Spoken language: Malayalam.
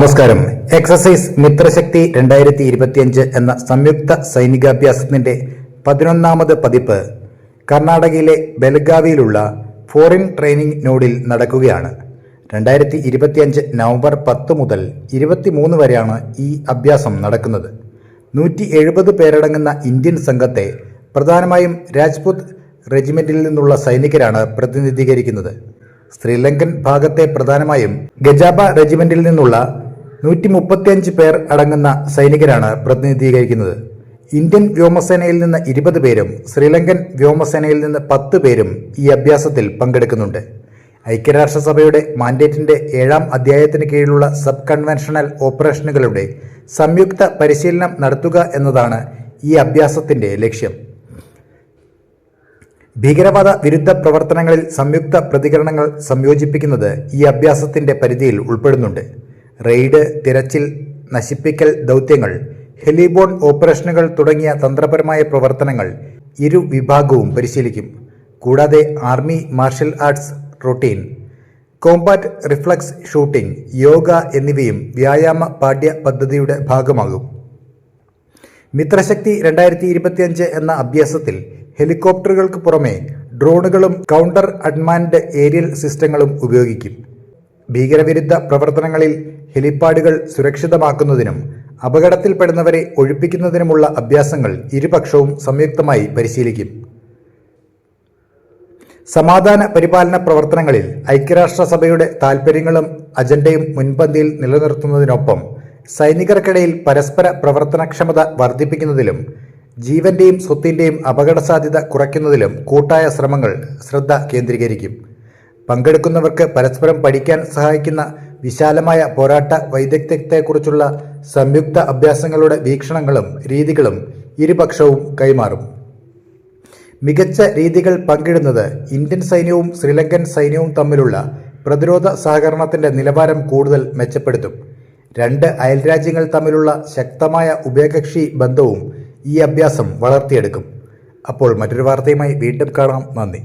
നമസ്കാരം. എക്സസൈസ് മിത്രശക്തി രണ്ടായിരത്തി ഇരുപത്തിയഞ്ച് എന്ന സംയുക്ത സൈനികാഭ്യാസത്തിന്റെ പതിനൊന്നാമത് പതിപ്പ് കർണാടകയിലെ ബെൽഗാവിയിലുള്ള ഫോറിൻ ട്രെയിനിംഗ് നോഡിൽ നടക്കുകയാണ്. രണ്ടായിരത്തി ഇരുപത്തിയഞ്ച് നവംബർ പത്ത് മുതൽ ഇരുപത്തിമൂന്ന് വരെയാണ് ഈ അഭ്യാസം നടക്കുന്നത്. നൂറ്റി എഴുപത് പേരടങ്ങുന്ന ഇന്ത്യൻ സംഘത്തെ പ്രധാനമായും രാജ്പുത് റെജിമെന്റിൽ നിന്നുള്ള സൈനികരാണ് പ്രതിനിധീകരിക്കുന്നത്. ശ്രീലങ്കൻ ഭാഗത്തെ പ്രധാനമായും ഗജാബ റെജിമെന്റിൽ നിന്നുള്ള നൂറ്റി മുപ്പത്തിയഞ്ച് പേർ അടങ്ങുന്ന സൈനികരാണ് പ്രതിനിധീകരിക്കുന്നത്. ഇന്ത്യൻ വ്യോമസേനയിൽ നിന്ന് ഇരുപത് പേരും ശ്രീലങ്കൻ വ്യോമസേനയിൽ നിന്ന് പത്ത് പേരും ഈ അഭ്യാസത്തിൽ പങ്കെടുക്കുന്നുണ്ട്. ഐക്യരാഷ്ട്രസഭയുടെ മാൻഡേറ്റിന്റെ ഏഴാം അധ്യായത്തിന് കീഴിലുള്ള സബ് കൺവെൻഷണൽ ഓപ്പറേഷനുകളുടെ സംയുക്ത പരിശീലനം നടത്തുക എന്നതാണ് ഈ അഭ്യാസത്തിന്റെ ലക്ഷ്യം. ഭീകരവാദ വിരുദ്ധ പ്രവർത്തനങ്ങളിൽ സംയുക്ത പ്രതികരണങ്ങൾ സംയോജിപ്പിക്കുന്നത് ഈ അഭ്യാസത്തിന്റെ പരിധിയിൽ ഉൾപ്പെടുന്നുണ്ട്. റെയ്ഡ് തിരച്ചിൽ നശിപ്പിക്കൽ ദൗത്യങ്ങൾ ഹെലിബോൺ ഓപ്പറേഷനുകൾ തുടങ്ങിയ തന്ത്രപരമായ പ്രവർത്തനങ്ങൾ ഇരു വിഭാഗവും പരിശീലിക്കും. കൂടാതെ army martial arts routine combat reflex shooting yoga എന്നിവയും വ്യായാമ പാഠ്യ പദ്ധതിയുടെ ഭാഗമാകും. മിത്രശക്തി രണ്ടായിരത്തി ഇരുപത്തിയഞ്ച് എന്ന അഭ്യാസത്തിൽ ഹെലികോപ്റ്ററുകൾക്ക് പുറമെ ഡ്രോണുകളും കൗണ്ടർ അഡ്മാൻഡ് ഏരിയൽ സിസ്റ്റങ്ങളും ഉപയോഗിക്കും. ഭീകരവിരുദ്ധ പ്രവർത്തനങ്ങളിൽ ഹെലിപ്പാഡുകൾ സുരക്ഷിതമാക്കുന്നതിനും അപകടത്തിൽപ്പെടുന്നവരെ ഒഴിപ്പിക്കുന്നതിനുമുള്ള അഭ്യാസങ്ങൾ ഇരുപക്ഷവും സംയുക്തമായി പരിശീലിക്കും. സമാധാന പരിപാലന പ്രവർത്തനങ്ങളിൽ ഐക്യരാഷ്ട്രസഭയുടെ താൽപ്പര്യങ്ങളും അജണ്ടയും മുൻപന്തിയിൽ നിലനിർത്തുന്നതിനൊപ്പം സൈനികർക്കിടയിൽ പരസ്പര പ്രവർത്തനക്ഷമത വർദ്ധിപ്പിക്കുന്നതിലും ജീവന്റെയും സ്വത്തിന്റെയും അപകടസാധ്യത കുറയ്ക്കുന്നതിലും കൂട്ടായ ശ്രമങ്ങൾ ശ്രദ്ധ കേന്ദ്രീകരിക്കും. പങ്കെടുക്കുന്നവർക്ക് പരസ്പരം പഠിക്കാൻ സഹായിക്കുന്ന വിശാലമായ പോരാട്ട വൈദഗ്ധ്യത്തെക്കുറിച്ചുള്ള സംയുക്ത അഭ്യാസങ്ങളുടെ വീക്ഷണങ്ങളും രീതികളും ഇരുപക്ഷവും കൈമാറും. മികച്ച രീതികൾ പങ്കിടുന്നത് ഇന്ത്യൻ സൈന്യവും ശ്രീലങ്കൻ സൈന്യവും തമ്മിലുള്ള പ്രതിരോധ സഹകരണത്തിന്റെ നിലവാരം കൂടുതൽ മെച്ചപ്പെടുത്തും. രണ്ട് അയൽരാജ്യങ്ങൾ തമ്മിലുള്ള ശക്തമായ ഉഭയകക്ഷി ബന്ധവും ഈ അഭ്യാസം വളർത്തിയെടുക്കും. അപ്പോൾ മറ്റൊരു വാർത്തയുമായി വീണ്ടും കാണാം. നന്ദി.